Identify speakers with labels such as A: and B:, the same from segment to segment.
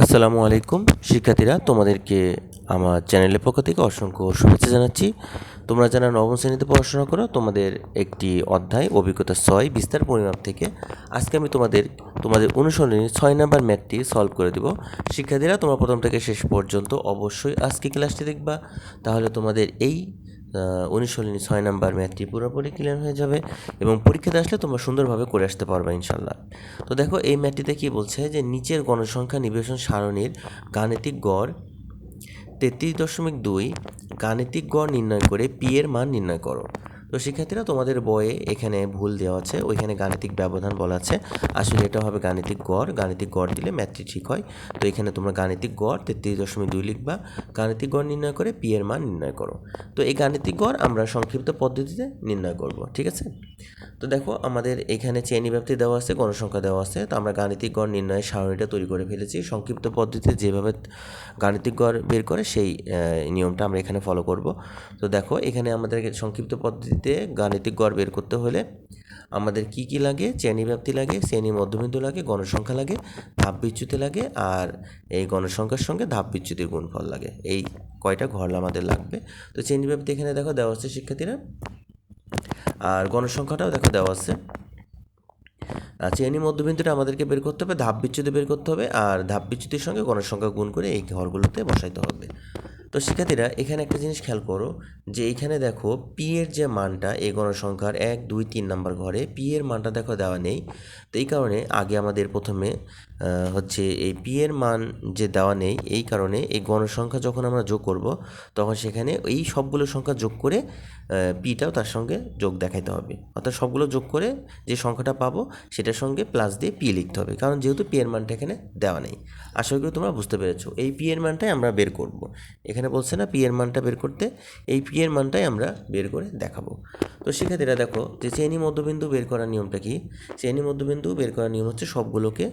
A: আসসালামু আলাইকুম। শিক্ষার্থীরা, তোমাদেরকে আমার চ্যানেলের পক্ষ থেকে অসংখ্য শুভেচ্ছা জানাচ্ছি। তোমরা যারা নবম শ্রেণীতে পড়াশোনা করো, তোমাদের একটি অধ্যায়, অভিজ্ঞতা ছয়, বিস্তার পরিমাপ থেকে আজকে আমি তোমাদের তোমাদের অনুসরণী ছয় নাম্বার ম্যাথটি সলভ করে দেব। শিক্ষার্থীরা, তোমরা প্রথম থেকে শেষ পর্যন্ত অবশ্যই আজকে ক্লাসটি দেখবা। তাহলে তোমাদের এই অনুশীলনী ছয় নাম্বার ম্যাথটি পুরোপুরি ক্লিয়ার হয়ে যাবে এবং পরীক্ষাতে আসলে তোমরা সুন্দরভাবে করে আসতে পারবে ইনশাল্লাহ তো দেখো, এই ম্যাথটিতে কি বলছে যে নিচের গণসংখ্যা নিবেশন সারণীর গাণিতিক গড় তেত্রিশ দশমিক দুই, গাণিতিক গড় নির্ণয় করে পি এর মান নির্ণয় করো। তো শিক্ষার্থীরা, তোমাদের বইয়ে এখানে ভুল দেওয়া আছে, ওইখানে গাণিতিক ব্যবধান বলা আছে। আসলে এটা হবে গাণিতিক গড় গাণিতিক গড় দিলে ম্যাথটি ঠিক হয়। তো এখানে তোমরা গাণিতিক গড় তেত্রিশ দশমিক দুই লিখবা, গাণিতিক গড় নির্ণয় করে পি এর মান নির্ণয় করো। তো এই গাণিতিক গড় আমরা সংক্ষিপ্ত পদ্ধতিতে নির্ণয় করব, ঠিক আছে? তো দেখো, আমাদের এখানে চেনি ব্যাপ্তি দেওয়া আছে, গণসংখ্যা দেওয়া আছে। তো আমরা গাণিতিক গড় নির্ণয়ের সারণীটা তৈরি করে ফেলেছি। সংক্ষিপ্ত পদ্ধতিতে যেভাবে গাণিতিক গড় বের করে, সেই নিয়মটা আমরা এখানে ফলো করব। তো দেখো, এখানে আমাদের সংক্ষিপ্ত পদ্ধতিতে গাণিতিক গড় বের করতে হলে আমাদের কি কি লাগে? শ্রেণি ব্যাপ্তি লাগে, শ্রেণি মধ্যবিন্দু লাগে, গণসংখ্যা লাগে, ধাপ বিচ্যুতি লাগে, আর এই গণসংখ্যার সঙ্গে ধাপ বিচ্যুতির গুণফল লাগে। এই কয়টা ঘর আমাদের লাগবে? তো শ্রেণি ব্যাপ্তি এখানে দেখো দেওয়া হচ্ছে শিক্ষার্থীরা। আর গণসংখ্যাটাও দেখো দেওয়া আছে। শ্রেণি মধ্যবিন্দুটা আমাদেরকে বের করতে হবে, ধাপ বিচ্যুতি বের করতে হবে, আর ধাপ বিচ্যুতির সঙ্গে গণসংখ্যা গুণ করে এই ঘরগুলোতে বসাইতে হবে। তো শিক্ষার্থীরা, এখানে একটা জিনিস খেয়াল করো যে এখানে দেখো পি এর যে মানটা এই গণসংখ্যার এক, দুই, তিন নাম্বার ঘরে পি এর মানটা দেখো দেওয়া নেই। তো এই কারণে আগে আমাদের প্রথমে হচ্ছে এই পি এর মান যে দেওয়া নেই, এই কারণে এই গণসংখ্যা যখন আমরা যোগ করব, তখন সেখানে এই সবগুলো সংখ্যা যোগ করে পিটাও তার সঙ্গে যোগ দেখাইতে হবে। অর্থাৎ সবগুলো যোগ করে যে সংখ্যাটা পাবো, সেটার সঙ্গে প্লাস দিয়ে পি লিখতে হবে। কারণ যেহেতু পি এর মানটা এখানে দেওয়া নেই। আশা করি তোমরা বুঝতে পেরেছ। এই পি এর মানটাই আমরা বের করব। এখানে বলছে না পি এর মানটা বের করতে, এই পি এর মানটাই আমরা বের করে দেখাবো। তো শিক্ষার্থীরা দেখো যে শ্রেণি মধ্যবিন্দু বের করার নিয়মটা কি? শ্রেণি মধ্যবিন্দু বের করার নিয়ম হচ্ছে সবগুলোকে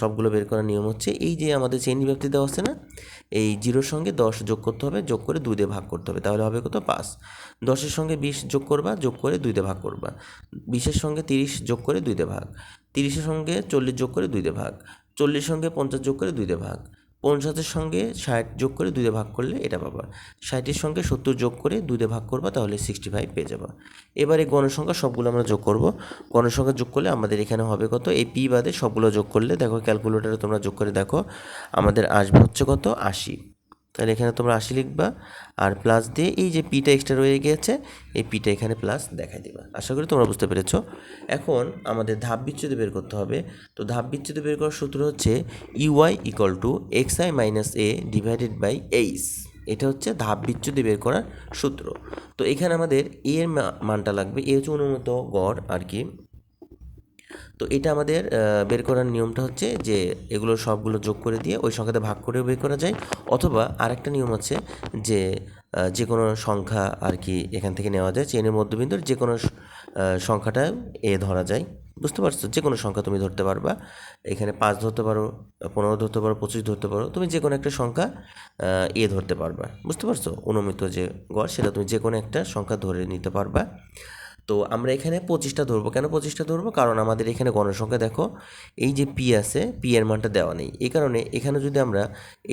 A: সবগুলো বের করার নিয়ম হচ্ছে এই যে আমাদের চেন বিভক্তি দেওয়া আছে না, এই জিরোর সঙ্গে দশ যোগ করতে হবে, যোগ করে দুই দিয়ে ভাগ করতে হবে, তাহলে হবে কত পাঁচ। দশের সঙ্গে বিশ যোগ করবা, যোগ করে দুই দিয়ে ভাগ করবা। বিশের সঙ্গে তিরিশ যোগ করে দুই দিয়ে ভাগ। তিরিশের সঙ্গে চল্লিশ যোগ করে দুই দিয়ে ভাগ। চল্লিশের সঙ্গে পঞ্চাশ যোগ করে দুই দিয়ে ভাগ। পঞ্চাশের সঙ্গে ষাট যোগ করে দুধে ভাগ করলে এটা পাবা। ষাটের সঙ্গে সত্তর যোগ করে দুধে ভাগ করবা, তাহলে সিক্সটি ফাইভ পেয়ে যাবা। এবার এই গণসংখ্যা সবগুলো আমরা যোগ করব। গণসংখ্যা যোগ করলে আমাদের এখানে হবে কত? এই পি বাদে সবগুলো যোগ করলে দেখো ক্যালকুলেটারে তোমরা যোগ করে দেখো, আমাদের আসবে হচ্ছে কত? আশি। তাহলে এখানে তোমরা আশি লিখবা, আর প্লাস দিয়ে এই যে পিটা এক্সট্রা রয়ে গিয়েছে, এই পিটা এখানে প্লাস দেখাই দিবা। আশা করি তোমরা বুঝতে পেরেছ। এখন আমাদের ধাপ বিচ্ছেদ বের করতে হবে। তো ধাপ বিচ্ছেদ বের করার সূত্র হচ্ছে UI equal to X I minus A divided by H এটা হচ্ছে ধাপ বিচ্যুতি বের করার সূত্র। তো এখানে আমাদের এর মানটা লাগবে এ হচ্ছে অনুমত গড়, আর কি তো এটা আমাদের বের করার নিয়মটা হচ্ছে যে এগুলো সবগুলো যোগ করে দিয়ে ওই সংখ্যাতে ভাগ করেও বের করা যায়। অথবা আরেকটা নিয়ম আছে যে যে কোনো সংখ্যা আর কি এখান থেকে নেওয়া যায় চেনের মধ্যবিন্দুর যে কোনো সংখ্যাটা এ ধরা যায়। বুঝতে পারছ? যে কোনো সংখ্যা তুমি ধরতে পারবা। এখানে পাঁচ ধরতে পারো, পনেরো ধরতে পারো, পঁচিশ ধরতে পারো, তুমি যে কোনো একটা সংখ্যা এ ধরতে পারবা। বুঝতে পারছ? অনুমিত যে গড়, সেটা তুমি যে কোনো একটা সংখ্যা ধরে নিতে পারবা। তো আমরা এখানে পঁচিশটা ধরবো। কেন পঁচিশটা ধরবো? কারণ আমাদের এখানে গণসংখ্যা দেখো, এই যে পি আছে পি এর মানটা দেওয়া নেই। এই কারণে এখানে যদি আমরা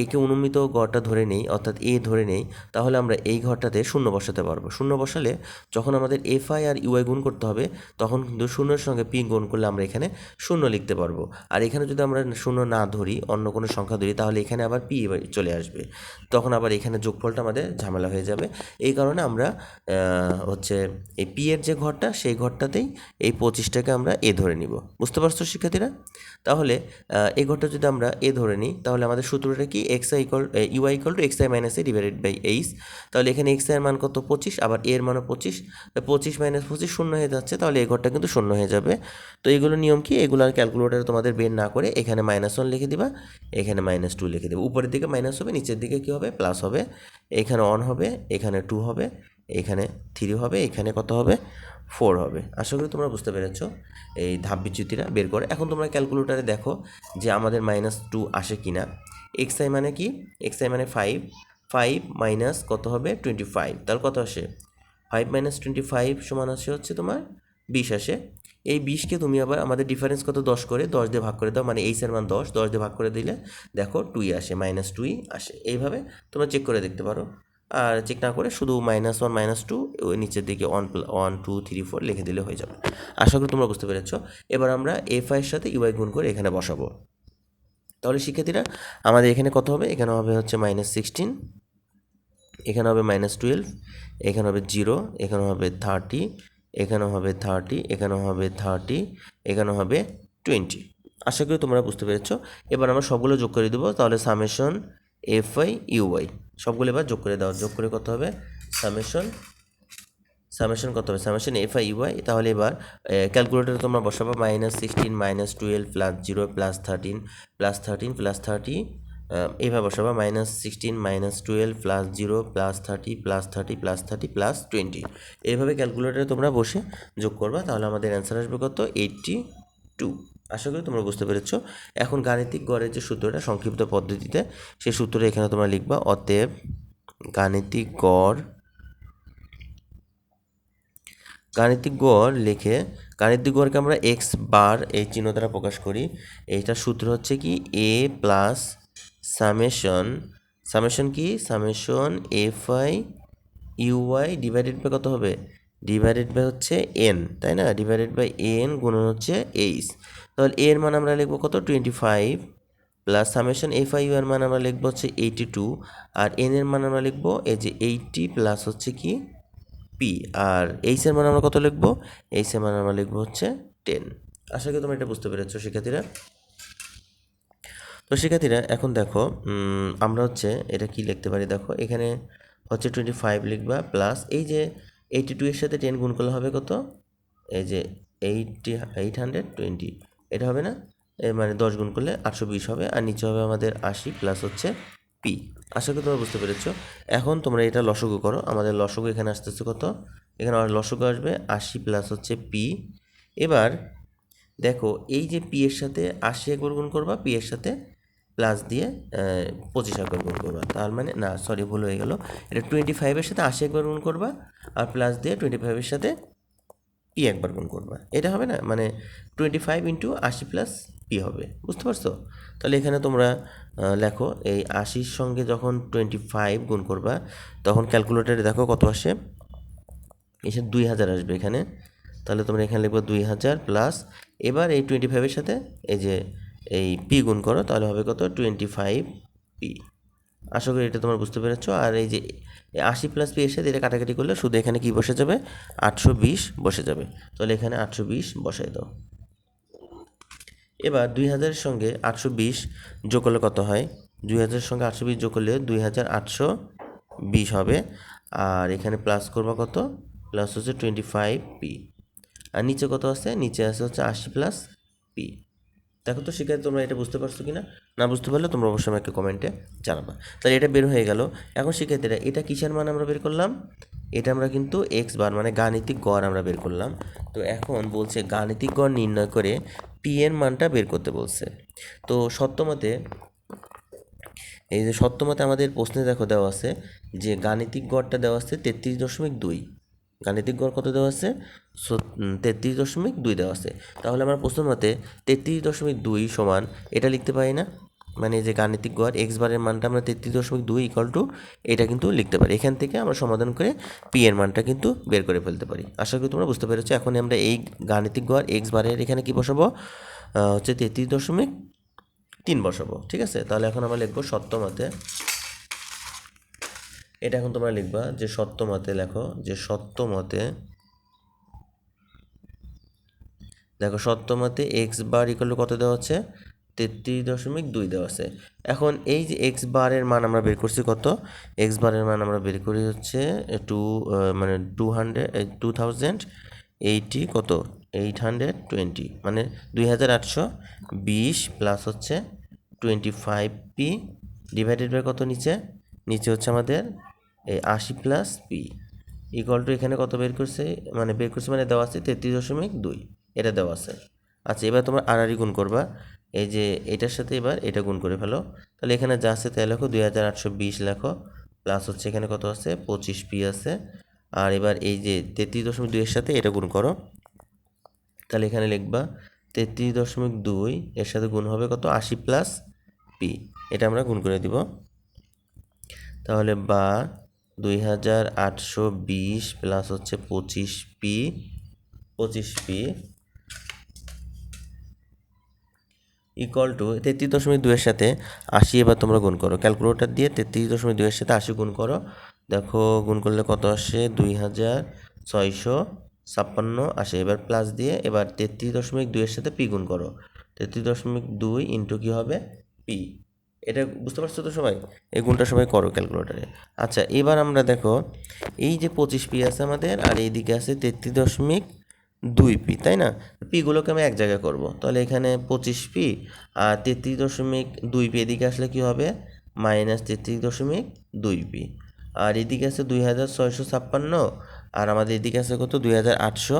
A: একে অনুমিত ঘরটা ধরে নেই, অর্থাৎ এ ধরে নেই, তাহলে আমরা এই ঘরটাতে শূন্য বসাতে পারব। শূন্য বসালে যখন আমাদের এফ আই আর ইউআই গুণ করতে হবে, তখন কিন্তু শূন্যের সঙ্গে পি গুণ করলে আমরা এখানে শূন্য লিখতে পারব। আর এখানে যদি আমরা শূন্য না ধরি, অন্য কোনো সংখ্যা ধরি, তাহলে এখানে আবার পি চলে আসবে। তখন আবার এখানে যোগফলটা আমাদের ঝামেলা হয়ে যাবে। এই কারণে আমরা হচ্ছে এই পি এর যে ঘরটা, সেই ঘরটাতেই এই পঁচিশটাকে আমরা এ ধরে নিব। বুঝতে পারছ শিক্ষার্থীরা? তাহলে এই ঘরটা যদি আমরা এ ধরে নিই, তাহলে আমাদের সূত্রটা কি? X I equal UI equal to X I minus A divided by H তাহলে এখানে এক্স আইয়ের মান কত? পঁচিশ। আবার এর মানও পঁচিশ। পঁচিশ মাইনাস পঁচিশ শূন্য হয়ে যাচ্ছে, তাহলে এই ঘরটা কিন্তু শূন্য হয়ে যাবে। তো এগুলো নিয়ম কি? এগুলো আর ক্যালকুলেটারে তোমাদের বের না করে এখানে মাইনাস ওয়ান লিখে দিবা, এখানে মাইনাস টু লিখে দেবে। উপরের দিকে মাইনাস হবে, নিচের দিকে কী হবে? প্লাস হবে। এখানে অন হবে, এখানে টু হবে। এখানে থ্রি হবে, এখানে কত হবে? ফোর হবে। আশা করি তোমরা বুঝতে পেরেছ এই ধাপ বিচ্যুতিটা বের করে। এখন তোমরা ক্যালকুলেটারে দেখো যে আমাদের মাইনাস টু আসে কি না এক্স আই মানে কি? এক্স আই মানে ফাইভ ফাইভ মাইনাস কত হবে? টোয়েন্টি ফাইভ তাহলে কত আসে? ফাইভ মাইনাস টোয়েন্টি ফাইভ সমান আসে হচ্ছে তোমার বিশ আসে। এই বিশকে তুমি আবার আমাদের ডিফারেন্স কত? দশ করে, দশ দিয়ে ভাগ করে দাও। মানে এইচের মান দশ দশ দিয়ে ভাগ করে দিলে দেখো টুই আসে মাইনাস টুই আসে। এইভাবে তোমরা চেক করে দেখতে পারো। আর চেক না করে শুধু মাইনাস ওয়ান মাইনাস টু ওই নিচের দিকে one one two three four লিখে দিলে হয়ে যাবে। আশা করি তোমরা বুঝতে পেরেছ। এবার আমরা এফ আইয়ের সাথে ইউআই গুণ করে এখানে বসাবো। তাহলে শিক্ষার্থীরা, আমাদের এখানে কত হবে? এখানে হবে হচ্ছে মাইনাস সিক্সটিন এখানে হবে মাইনাস টুয়েলভ এখানে হবে জিরো এখানে হবে থার্টি এখানে হবে থার্টি এখানে হবে থার্টি এখানে হবে টোয়েন্টি আশা করি তোমরা বুঝতে পেরেছ। এবার আমরা সবগুলো যোগ করে দেবো। তাহলে সামেশন এফ আই ইউআই সবগুলো এবার যোগ করে দাও যোগ করে কত হবে? সামেশন সামেশন কত হবে? সামেশন এফ আই ওয়াই তাহলে এবার ক্যালকুলেটারে তোমরা বসাবো minus sixteen minus twelve plus zero plus thirteen plus thirteen plus thirty এইভাবে বসাবো minus sixteen minus twelve plus zero plus thirty plus thirty plus thirty plus twenty এইভাবে ক্যালকুলেটারে তোমরা বসে যোগ করবা, তাহলে আমাদের অ্যান্সার আসবে কত? এইটটি টু আশা করি তোমরা বুঝতে পেরেছ। এখন গাণিতিক গড়ের যে সূত্রটা, সংক্ষিপ্ত পদ্ধতিতে, সেই সূত্রটা এখানে তোমরা লিখবা। অতএব গাণিতিক গড় গাণিতিক গড় লিখে, গাণিতিক গড়কে আমরা এক্স বার এই চিহ্ন দ্বারা প্রকাশ করি। এইটার সূত্র হচ্ছে কি? এ প্লাস সামেশন সামেশন কি? Summation F I UI divided by কত হবে? ডিভাইডেড বাই হচ্ছে এন তাই না? ডিভাইডেড বাই এন গুণন হচ্ছে এইচ তাহলে এর মান আমরা লিখব কত? Twenty five plus summation F I U এর মান আমরা লিখব হচ্ছে এইটি টু আর এন এর মান আমরা লিখব এই যে এইটটি প্লাস হচ্ছে কি? পি আর এইচ এর মান আমরা কত লিখব? এইচ এর মান আমরা লিখব হচ্ছে টেন আশা করি তোমরা এটা বুঝতে পেরেছ, শিক্ষার্থীরা। তো শিক্ষার্থীরা, এখন দেখো আমরা হচ্ছে এটা কি লিখতে পারি? দেখো, এখানে হচ্ছে টোয়েন্টি ফাইভ লিখবা প্লাস এই যে এইটি টু এর সাথে টেন গুণ করলে হবে কত? এই যে এইটটি এইট হান্ড্রেড টোয়েন্টি এটা হবে না? মানে দশ গুণ করলে আটশো বিশ হবে, আর নিচে হবে আমাদের আশি প্লাস হচ্ছে পি। আশা করি তোমরা বুঝতে পেরেছ। এখন তোমরা এটা লসগু করো। আমাদের লসগু এখানে আসতে আসতেছে কত? এখানে আমার লসগু আসবে, আশি প্লাস হচ্ছে পি। এবার দেখো, এই যে পি এর সাথে আশি একবার গুণ করবা, পি এর সাথে প্লাস দিয়ে পঁচিশ একবার গুণ করবা। তার মানে না সরি ভুল হয়ে গেল। এটা টোয়েন্টি ফাইভের সাথে আশি একবার গুণ করবা আর প্লাস দিয়ে টোয়েন্টি ফাইভের সাথে পি একবার গুণ করবা। এটা হবে না? মানে টোয়েন্টি ফাইভ ইন্টু আশি প্লাস পি হবে। বুঝতে পারছ? তাহলে এখানে তোমরা লেখো, এই আশির সঙ্গে যখন টোয়েন্টি ফাইভ গুণ করবা, তখন ক্যালকুলেটারে দেখো কত আসে? এসে দুই হাজার আসবে এখানে। তাহলে তোমরা এখানে লিখব দুই হাজার প্লাস এবার এই টোয়েন্টি ফাইভের সাথে এই যে এই পি গুণ করো, তাহলে হবে কত? টোয়েন্টি ফাইভ পি আশা করি এটা তোমরা বুঝতে পেরেছ। আর এই যে আশি প্লাস পি এর সাথে এটা কাটাকাটি করলে শুধু এখানে কি বসে যাবে? আটশো বিশ বসে যাবে। তাহলে এখানে আটশো বিশ বসাই দাও। এবার দুই হাজারের সঙ্গে আটশো বিশ যোগ করলে কত হয়? দুই হাজারের সঙ্গে আটশো বিশ যোগ করলে দুই হাজার আটশো বিশ হবে। আর এখানে প্লাস করবা কত? প্লাস হচ্ছে টোয়েন্টি ফাইভ পি আর নিচে কত আছে? নিচে আছে হচ্ছে আশি প্লাস পি দেখো তো শিক্ষার্থী, তোমরা এটা বুঝতে পারছ কিনা? না না বুঝতে পারলে তোমরা অবশ্যই আমাকে কমেন্টে জানাবা। তাহলে এটা বের হয়ে গেল। এখন শিক্ষার্থীরা, এটা কিসের মান আমরা বের করলাম? এটা আমরা কিন্তু এক্স বার মানে গাণিতিক গড় আমরা বের করলাম। তো এখন বলছে গাণিতিক গড় নির্ণয় করে পি এর মানটা বের করতে বলছে। তো সত্যমতে, এই যে সত্যমতে আমাদের প্রশ্নে দেখো দেওয়া আছে যে গাণিতিক গড়টা দেওয়া আছে তেত্রিশ দশমিক দুই। গাণিতিক গড় কত দেওয়া আছে? তেত্রিশ দশমিক দুই দেওয়া আছে। তাহলে আমরা প্রশ্ন মতে তেত্রিশ দশমিক দুই সমান, এটা লিখতে পারি না? মানে যে গাণিতিক গড় এক্স বারের মানটা আমরা তেত্রিশ দশমিক দুই ইকাল টু এটা কিন্তু লিখতে পারি। এখান থেকে আমরা সমাধান করে পি এর মানটা কিন্তু বের করে ফেলতে পারি। আশা করি তোমরা বুঝতে পেরেছ। এখন আমরা এই গাণিতিক গড় এক্স বারের এখানে কি বসাবো? হচ্ছে তেত্রিশ দশমিক তিন বসাবো, ঠিক আছে? তাহলে এখন আমরা লিখব সত্য মতে, এটা এখন তোমরা লিখবা যে সত্য মতে লেখো যে সত্য মতে দেখো সত্য মতে এক্স বার ইকুয়াল কত দেওয়া হচ্ছে? তেত্রিশ দশমিক দুই দেওয়া আছে এখন এই যে এক্স বারের মান আমরা বের করছি কত? এক্স বারের মান আমরা বের করি হচ্ছে টু মানে two hundred two thousand eighty কত? এইট হান্ড্রেড টোয়েন্টি মানে দুই হাজার আটশো বিশ প্লাস হচ্ছে twenty five P divided by কত নিচে? নিচে হচ্ছে আমাদের এই আশি প্লাস পি ইকুয়াল টু এখানে কত বের করছে? মানে বের করছে মানে দেওয়া আছে তেত্রিশ দশমিক দুই। এটা দেওয়া আছে। আচ্ছা এবার তোমরা আড়াআড়ি গুণ করবা। এই যে এটার সাথে এবার এটা গুণ করে ফেলো। তাহলে এখানে যা আছে তাই লেখো, দুই হাজার আটশো বিশ লেখো। প্লাস হচ্ছে এখানে কত আছে? পঁচিশ পি আছে। আর এবার এই যে তেত্রিশ দশমিক দুইয়ের সাথে এটা গুণ করো। তাহলে এখানে লিখবা, তেত্রিশ দশমিক দুই এর সাথে গুণ হবে কত? আশি প্লাস পি এটা আমরা গুণ করে দিব। তাহলে বা দুই হাজার আটশো বিশ প্লাস হচ্ছে পঁচিশ পি পঁচিশ পি ইকুয়াল টু তেত্রিশ দশমিক দুইয়ের সাথে আশি এবার তোমরা গুণ করো। ক্যালকুলেটর দিয়ে তেত্রিশ দশমিক দুইয়ের সাথে আশি গুণ করো। দেখো, গুণ করলে কত আসে? দুই হাজার ছয়শো ছাপ্পান্ন আসে। এবার প্লাস দিয়ে এবার তেত্রিশ দশমিক দুইয়ের সাথে পি গুণ করো। তেত্রিশ দশমিক দুই ইন্টু কী হবে? পি এটা বুঝতে পারছ তো সবাই? এই গুণটা সবাই করো ক্যালকুলেটারে আচ্ছা এবার আমরা দেখো, এই যে পঁচিশ পি আছে আমাদের, আর এইদিকে আছে তেত্রিশ দশমিক দুই পি, তাই না? পিগুলোকে আমি এক জায়গায় করব। তাহলে এখানে পঁচিশ পি আর তেত্রিশ দশমিক দুই পি, এদিকে আসলে কী হবে? মাইনাস তেত্রিশ দশমিক দুই পি। আর এদিকে আছে দুই হাজার ছয়শো ছাপ্পান্ন আর আমাদের এদিকে আছে কত? দুই হাজার আটশো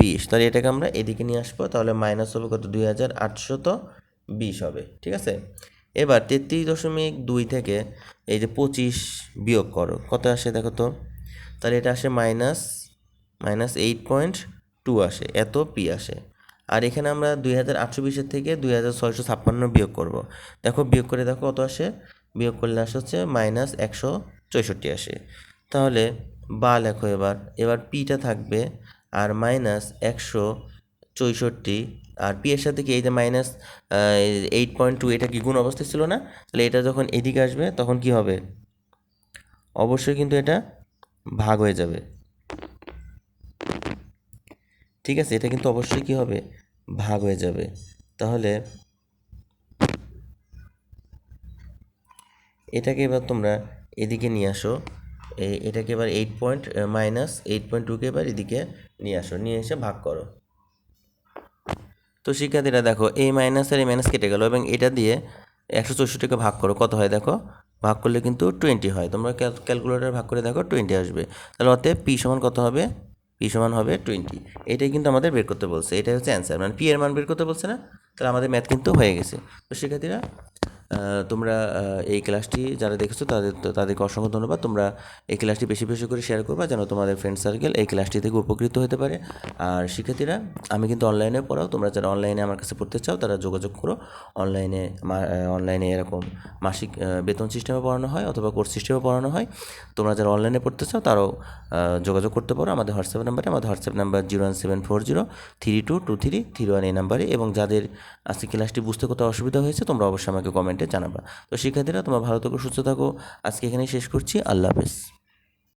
A: বিশ। তাহলে এটাকে আমরা এদিকে নিয়ে আসব, তাহলে মাইনাস হবে কত? দুই হাজার আটশো তো বিশ হবে, ঠিক আছে? এবার তেত্রিশ দশমিক দুই থেকে এই যে পঁচিশ বিয়োগ করো, কত আসে দেখো তো? তাহলে এটা আসে minus minus eight point two আসে, এত পি আসে। আর এখানে আমরা দুই হাজার আটশো বিশের থেকে দুই হাজার ছয়শো ছাপ্পান্ন বিয়োগ করব। দেখো, বিয়োগ করে দেখো কত আসে? বিয়োগ করলে আসে হচ্ছে মাইনাস একশো চৌষট্টি আসে। তাহলে বা লেখো এবার এবার পিটা থাকবে আর মাইনাস একশো চৌষট্টি। আর পি এর সাথে কি এই যে মাইনাস এইট পয়েন্ট টু এটা কি গুণ অবস্থায় ছিল না? তাহলে এটা যখন এদিকে আসবে তখন কি হবে? অবশ্যই কিন্তু এটা ভাগ হয়ে যাবে। ঠিক আছে, এটা কিন্তু অবশ্যই কি হবে? ভাগ হয়ে যাবে। তাহলে এটাকে এবার তোমরা এদিকে নিয়ে আসো। এটাকে এবার eight point minus eight point টুকে এবার এদিকে নিয়ে আসো। নিয়ে এসে ভাগ করো। তো শিক্ষার্থীরা দেখো এই মাইনাস আর এই মাইনাস কেটে গেল এবং এটা দিয়ে একশো চৌষট্টিকে ভাগ করো। কত হয় দেখো? ভাগ করলে কিন্তু টোয়েন্টি হয়। তোমরা ক্যালকুলেটার ভাগ করে দেখো টোয়েন্টি আসবে। তাহলে অতএব পি সমান কত হবে? পি সমান হবে টোয়েন্টি এটাই কিন্তু আমাদের বের করতে বলছে। এটাই হচ্ছে অ্যান্সার মানে পি এর মান বের করতে বলছে না? তাহলে আমাদের ম্যাথ কিন্তু হয়ে গেছে। তো শিক্ষার্থীরা তোমরা এই ক্লাসটি যারা দেখেছ, তাদের, তাদেরকে অসংখ্য ধন্যবাদ। তোমরা এই ক্লাসটি বেশি বেশি করে শেয়ার করবা যেন তোমাদের ফ্রেন্ড সার্কেল এই ক্লাসটি থেকে উপকৃত হতে পারে। আর শিক্ষার্থীরা, আমি কিন্তু অনলাইনে পড়াও। তোমরা যারা অনলাইনে আমার কাছে পড়তে চাও, তারা যোগাযোগ করো। অনলাইনে অনলাইনে এরকম মাসিক বেতন সিস্টেমে পড়ানো হয় অথবা কোর্স সিস্টেমে পড়ানো হয়। তোমরা যারা অনলাইনে পড়তে চাও, তারাও যোগাযোগ করতে পারো আমাদের হোয়াটসঅ্যাপ নাম্বারে আমাদের WhatsApp number zero one seven four zero three two two three three one এই নাম্বারে এবং যাদের আজকে ক্লাসটি বুঝতে কোথাও অসুবিধা হয়েছে, তোমরা অবশ্যই আমাকে কমেন্টে জানাবা। তো শিক্ষার্থীরা, তোমার ভালো থাকো, সুস্থ থাকো। আজকে এখানেই শেষ করছি। আল্লাহ হাফেজ।